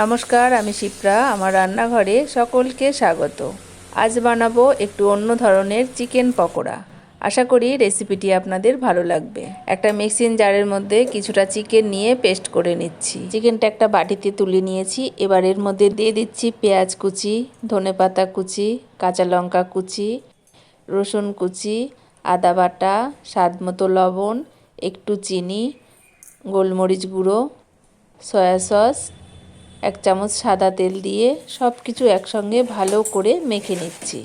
নমস্কার, আমি শিপ্রা। আমার রান্নাঘরে সকলকে স্বাগত। আজ বানাবো একটু অন্য ধরনের চিকেন পকোড়া। আশা করি রেসিপিটি আপনাদের ভালো লাগবে। একটা মিক্সিং জারের মধ্যে কিছুটা চিকেন নিয়ে পেস্ট করে নিচ্ছি। চিকেনটা একটা বাটিতে তুলে নিয়েছি। এবার এর মধ্যে দিয়ে দিচ্ছি পেঁয়াজ কুচি ধনেপাতা কুচি, কাঁচা লঙ্কা কুচি, রসুন কুচি, আদা বাটা, স্বাদ মতো লবণ, একটু চিনি, গোলমরিচ গুঁড়ো, সয়া সস এক চামচ সাদা তেল দিয়ে সব কিছু একসঙ্গে ভালো করে মেখে নিচ্ছি।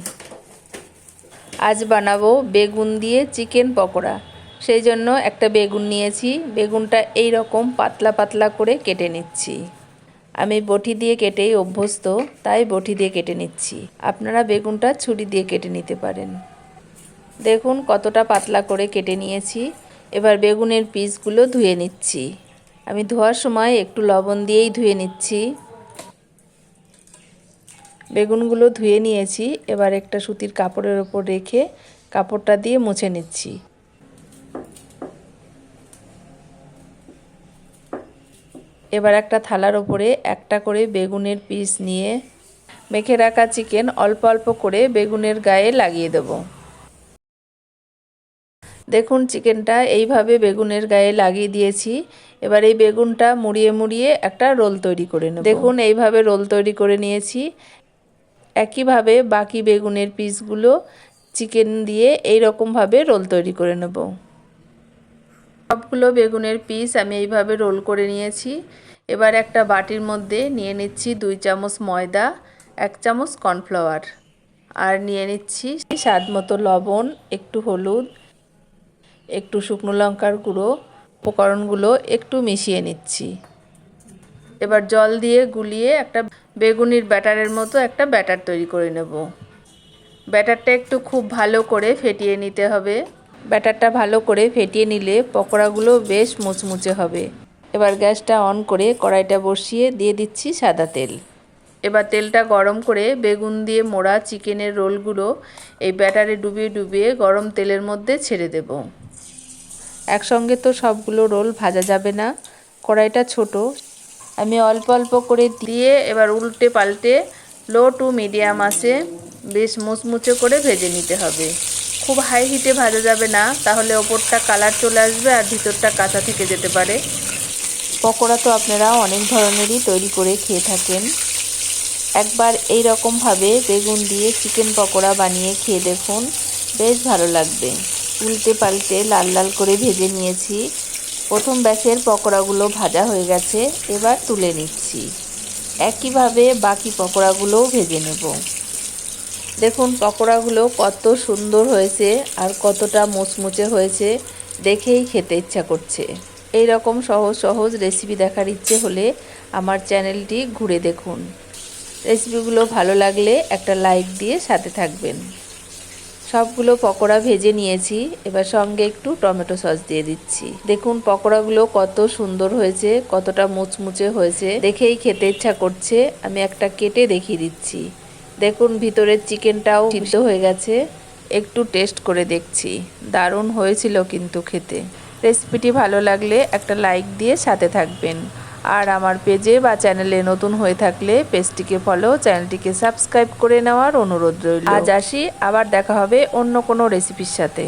আজ বানাবো বেগুন দিয়ে চিকেন পকোড়া। সেই জন্য একটা বেগুন নিয়েছি। বেগুনটা এই রকম পাতলা পাতলা করে কেটে নিচ্ছি। আমি বটি দিয়ে কেটেই অভ্যস্ত, তাই বটি দিয়ে কেটে নিচ্ছি। আপনারা বেগুনটা ছুরি দিয়ে কেটে নিতে পারেন। দেখুন কতটা পাতলা করে কেটে নিয়েছি। এবার বেগুনের পিসগুলো ধুয়ে নিচ্ছি। আমি ধোয়ার সময় একটু লবণ দিয়েই ধুয়ে নিচ্ছি। বেগুনগুলো ধুয়ে নিয়েছি, এবার একটা সুতির কাপড়ের ওপর রেখে কাপড়টা দিয়ে মুছে নিচ্ছি। এবার একটা থালার ওপরে একটা করে বেগুনের পিস নিয়ে মেখে রাখা চিকেন অল্প অল্প করে বেগুনের গায়ে লাগিয়ে দেবো। দেখুন চিকেনটা, এইভাবে বেগুনের গায়ে লাগিয়ে দিয়েছি। এবার এই বেগুনটা মুড়িয়ে মুড়িয়ে একটা রোল তৈরি করে নেব। দেখুন, এইভাবে রোল তৈরি করে নিয়েছি। একইভাবে বাকি বেগুনের পিসগুলো চিকেন দিয়ে এই রকমভাবে রোল তৈরি করে নেব। সবগুলো বেগুনের পিস আমি এইভাবে রোল করে নিয়েছি। এবার একটা বাটির মধ্যে নিয়ে নিচ্ছি দুই চামচ ময়দা, এক চামচ কর্নফ্লাওয়ার। আর নিয়ে নিচ্ছি স্বাদ মতো লবণ, একটু হলুদ একটু শুকনো লঙ্কার গুঁড়ো উপকরণগুলো একটু মিশিয়ে নিচ্ছি। এবার জল দিয়ে গুলিয়ে একটা বেগুনির ব্যাটারের মতো একটা ব্যাটার তৈরি করে নেব। ব্যাটারটা একটু খুব ভালো করে ফেটিয়ে নিতে হবে। ব্যাটারটা ভালো করে ফেটিয়ে নিলে পকোড়াগুলো বেশ মুচমুচে হবে। এবার গ্যাসটা অন করে কড়াইটা বসিয়ে দিয়ে দিচ্ছি সাদা তেল। এবার তেলটা গরম করে বেগুন দিয়ে মোড়া চিকেনের রোলগুলো এই ব্যাটারে ডুবিয়ে ডুবিয়ে গরম তেলের মধ্যে ছেড়ে দেবো। একসঙ্গে তো সবগুলো রোল ভাজা যাবে না। কড়াইটা ছোট। আমি অল্প অল্প করে দিয়ে এবার উল্টে পাল্টে লো টু মিডিয়াম আসে বেশ মুচমুচে করে ভেজে নিতে হবে। খুব হাই হিটে ভাজা যাবে না, তাহলে ওপরটা কালার চলে আসবে আর ভিতরটা কাঁচা থেকে যেতে পারে। পকোড়া তো আপনারা অনেক ধরনেরই তৈরি করে খেয়ে থাকেন। একবার এই রকমভাবে বেগুন দিয়ে চিকেন পকোড়া বানিয়ে খেয়ে দেখুন, বেশ ভালো লাগবে। উল্টে পাল্টে লাল লাল করে ভেজে নিয়েছি। প্রথম ব্যাচের পকোড়াগুলো ভাজা হয়ে গেছে, এবার তুলে নিচ্ছি। একইভাবে বাকি পকোড়াগুলোও ভেজে নেব। দেখুন, পকোড়াগুলো কত সুন্দর হয়েছে আর কতটা মুচমুচে হয়েছে, দেখেই খেতে ইচ্ছা করছে। এই রকম সহজ সহজ রেসিপি দেখার ইচ্ছে হলে আমার চ্যানেলটি ঘুরে দেখুন। রেসিপিগুলো ভালো লাগলে একটা লাইক দিয়ে সাথে থাকবেন। সবগুলো পকোড়া ভেজে নিয়েছি। এবার সঙ্গে একটু টমেটো সস দিয়ে দিচ্ছি। দেখুন পকোড়াগুলো কত সুন্দর হয়েছে, কতটা মুচমুচে হয়েছে। দেখেই খেতে ইচ্ছা করছে, আমি একটা কেটে দেখিয়ে দিচ্ছি। দেখুন ভিতরের চিকেনটাও সিদ্ধ হয়ে গেছে। একটু টেস্ট করে দেখছি। দারুণ হয়েছিল কিন্তু খেতে। রেসিপিটি ভালো লাগলে একটা লাইক দিয়ে সাথে থাকবেন। আর আমার পেজে বা চ্যানেলে নতুন হয়ে থাকলে পেজটিকে ফলো চ্যানেলটিকে সাবস্ক্রাইব করে নেওয়ার অনুরোধ রইল। আজ আসি, আবার দেখা হবে অন্য কোনো রেসিপির সাথে।